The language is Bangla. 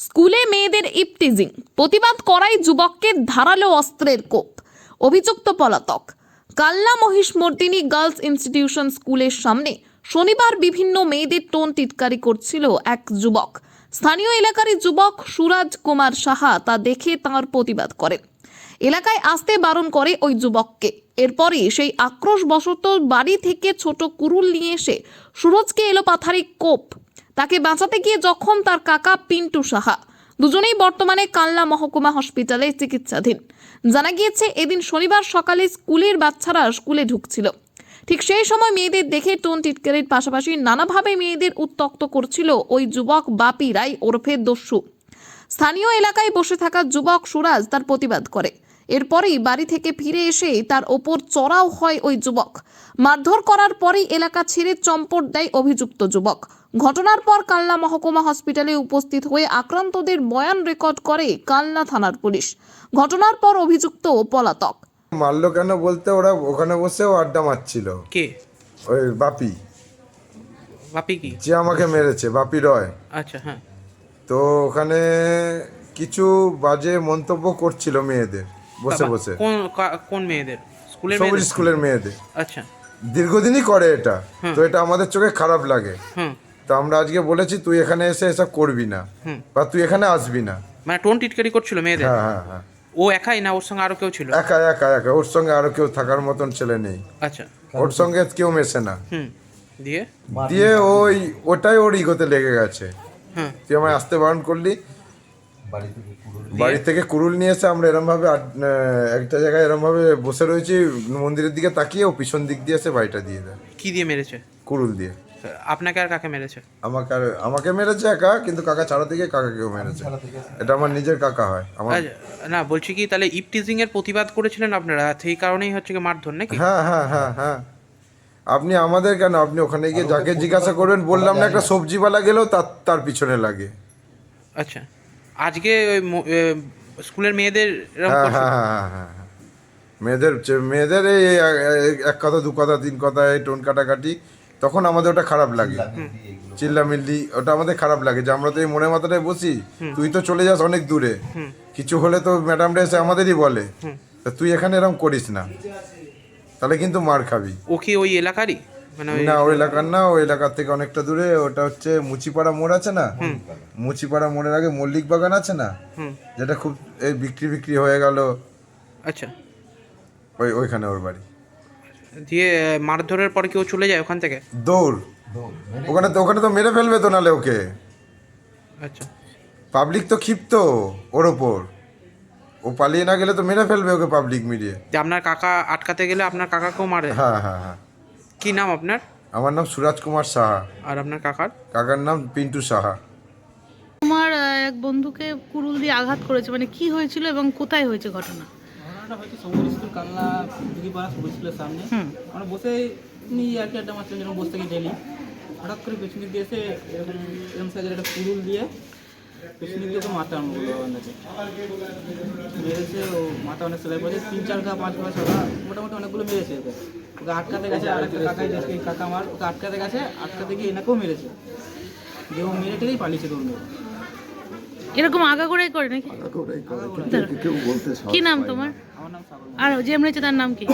স্কুলে মেয়েদের ইপটিজিং, প্রতিবাদ করাই যুবককে ধারালো অস্ত্রের কোপ, অভিযুক্ত পলাতক। কাল্লা মহিষ মহিষমর্দিনী গার্লস ইনস্টিটিউশন স্কুলের সামনে শনিবার বিভিন্ন মেয়েদের টোন টিটকারি করছিল এক যুবক। স্থানীয় এলাকারই যুবক সুরাজ কুমার সাহা তা দেখে তার প্রতিবাদ করেন। এলাকায় আসতে বারণ করে ওই যুবককে। এরপরই সেই আক্রোশবশত বাড়ি থেকে ছোট কুরুল নিয়ে এসে সুরজকে এলো পাথারি কোপ তাকে বাঁচাতে গিয়ে যখন তার কাকা পিন্টু সাহা। দুজনেই বর্তমানে কাল্লা মহকুমা হসপিটালে চিকিৎসাধীন। জানা গিয়েছে, এদিন শনিবার সকালে স্কুলের বাচ্চারা স্কুলে ঢুকছিল। ঠিক সেই সময় মেয়েদের দেখে টোন টিটকারির পাশাপাশি নানাভাবে মেয়েদের উত্তক্ত করছিল ওই যুবক বাপি রায় ওরফে দস্যু। স্থানীয় এলাকায় বসে থাকা যুবক সুরাজ তার প্রতিবাদ করে। এরপরেই বাড়ি থেকে ফিরে এসে তার ওপর চড়াও হয় ওই যুবক। মারধর করার পরেই এলাকা ছেড়ে চম্পট দেয় অভিযুক্ত যুবক। ঘটনার পর কালনা মহকুমা হসপিটালে উপস্থিত হয়ে আক্রান্তদের বয়ান রেকর্ড করে কালনা থানার পুলিশ। ঘটনার পর অভিযুক্ত পলাতক। মারলো কেন বলতে ওরা ওখানে বসেও আড্ডা মারছিল। কে? ওই বাপি। বাপি কি? যে আমাকে মেরেছে বাপি রয়। আচ্ছা হ্যাঁ। তো ওখানে কিছু বাজে মন্তব্য করছিল মেয়েদের বসে বসে। কোন কোন মেয়েদের? স্কুলের মেয়েদের? স্কুলের মেয়েদের। আচ্ছা। দীর্ঘদিনই করে এটা। তো এটা আমাদের চোখে খারাপ লাগে। হুম তো আমরা আজকে বলেছি তুই এখানে এসে এসব করবি না বা তুই এখানে আসবি না। মানে টোন টিটকারি করছিল মেয়েদের? হ্যাঁ হ্যাঁ হ্যাঁ। ও একাই না ওর সঙ্গে আরও কেউ ছিল? একা একা একা। ওর সঙ্গে আরও কেউ থাকার মতন ছেলে নেই। আচ্ছা। ওর সঙ্গে কেউ মেশে না। দিয়ে? দিয়ে ওই ওটাই ওর ইগোতে লেগে গেছে। তুই আমায় আসতে বারণ করলি। বাড়ি থেকে কুরুল নিয়ে এসে আমরা এরম ভাবে একটা জায়গায় এরম ভাবে বসে রয়েছি মন্দিরের দিকে তাকিয়ে ও পিছন দিক দিয়ে এসে বাড়িটা দিয়ে দেয়। কি দিয়ে মেরেছে? কুরুল দিয়ে। আপনাকে আর কাকে মেরেছে? আমাকে আর আমাকে মেরেছে একা কিন্তু কাকা ছাড়া থেকে কাকাকেও মেরেছে। এটা আমার নিজের কাকা হয় আমার আচ্ছা, না বলছি কি তাহলে ইপটিজিং এর প্রতিবাদ করেছিলেন আপনারা? সেই কারণেই হচ্ছে কি মারধর নাকি? হ্যাঁ হ্যাঁ হ্যাঁ হ্যাঁ। আপনি আমাদের কেন আপনি ওখানে গিয়ে যাকে জিজ্ঞাসা করবেন বললাম না একটা সবজিওয়ালা গেলেও তার তার পিছনে লাগে। আচ্ছা। আজকে ওই স্কুলের মেয়েদের হ্যাঁ হ্যাঁ হ্যাঁ হ্যাঁ হ্যাঁ। মেয়েদের মেয়েদের এই এক কথা দু কথা তিন কথা এই টোন কাটাকাটি তখন আমাদের ওটা খারাপ লাগে। চিল্লামিল্লি ওটা আমাদের খারাপ লাগে যে আমরা তো এই মনে মাথাটায় বসি। তুই তো চলে যাস অনেক দূরে। কিছু হলে তো ম্যাডামরা এসে আমাদেরই বলে। তা তুই এখানে এরকম করিস না। তাহলে কিন্তু মার খাবি। ও কি ওই এলাকারই? মানে না ওই এলাকার না ওই এলাকার থেকে অনেকটা দূরে। ওটা হচ্ছে মুচিপাড়া মোড় আছে না? মুচিপাড়া মোড়ের আগে মল্লিক বাগান আছে না? যেটা খুব এই বিক্রি বিক্রি হয়ে গেল। আচ্ছা। ওই ওইখানে ওর বাড়ি। দিয়ে মারধরের পরে কেউ চলে যায় ওখান থেকে? দৌড়। ওখানে তো ওখানে তো মেরে ফেলবে তো নালে ওকে। আচ্ছা। পাবলিক তো ক্ষিপ্ত ওর ওপর। ও পালিয়ে না গেলে তো মেরে ফেলবে ওকে পাবলিক মিডিয়ে যে আপনার কাকা আটকাতে গেলে আপনার কাকাকেও মারে? হ্যাঁ হ্যাঁ হ্যাঁ। কি নাম আপনার? আমার নাম সুরাজ কুমার সাহা। আর আপনার কাকার? কাকার নাম পিন্টু সাহা। আমার এক বন্ধুকে কুরুল দিয়ে আঘাত করেছে। মানে কি হয়েছিল এবং কোথায় হয়েছে ঘটনা? ঘটনাটা হয়তো সমুদ্র স্কুল কালনা দিঘিপাড়া সমুদ্র স্কুলের সামনে। আমরা বসে এমনি আর কি আড্ডা মারছিলাম যেরকম বসে থাকি ডেলি হঠাৎ করে পেছন দিয়ে এসে এরকম এরকম সাইজের একটা কুরুল দিয়ে পেছন দিয়ে ওকে মারতে আরম্ভ করল মেরেছে ও মাথা অনেক সেলাই পড়েছে তিন চার ঘা পাঁচ ঘা ছ মোটামুটি অনেকগুলো মেরেছে ওকে। ওকে আটকাতে গেছে আর একটা কাকাই যাচ্ছে কাকা আমার ওকে আটকাতে গেছে আটকাতে গিয়ে এনাকেও মেরেছে। দিয়ে ও মেরে টেরেই পালিয়েছে দৌড়। এরকম আগা করে করে নাকি দাঁড়াও। কি নাম তোমার আমার নাম সাগর আর যে মেরেছে তার নাম কি?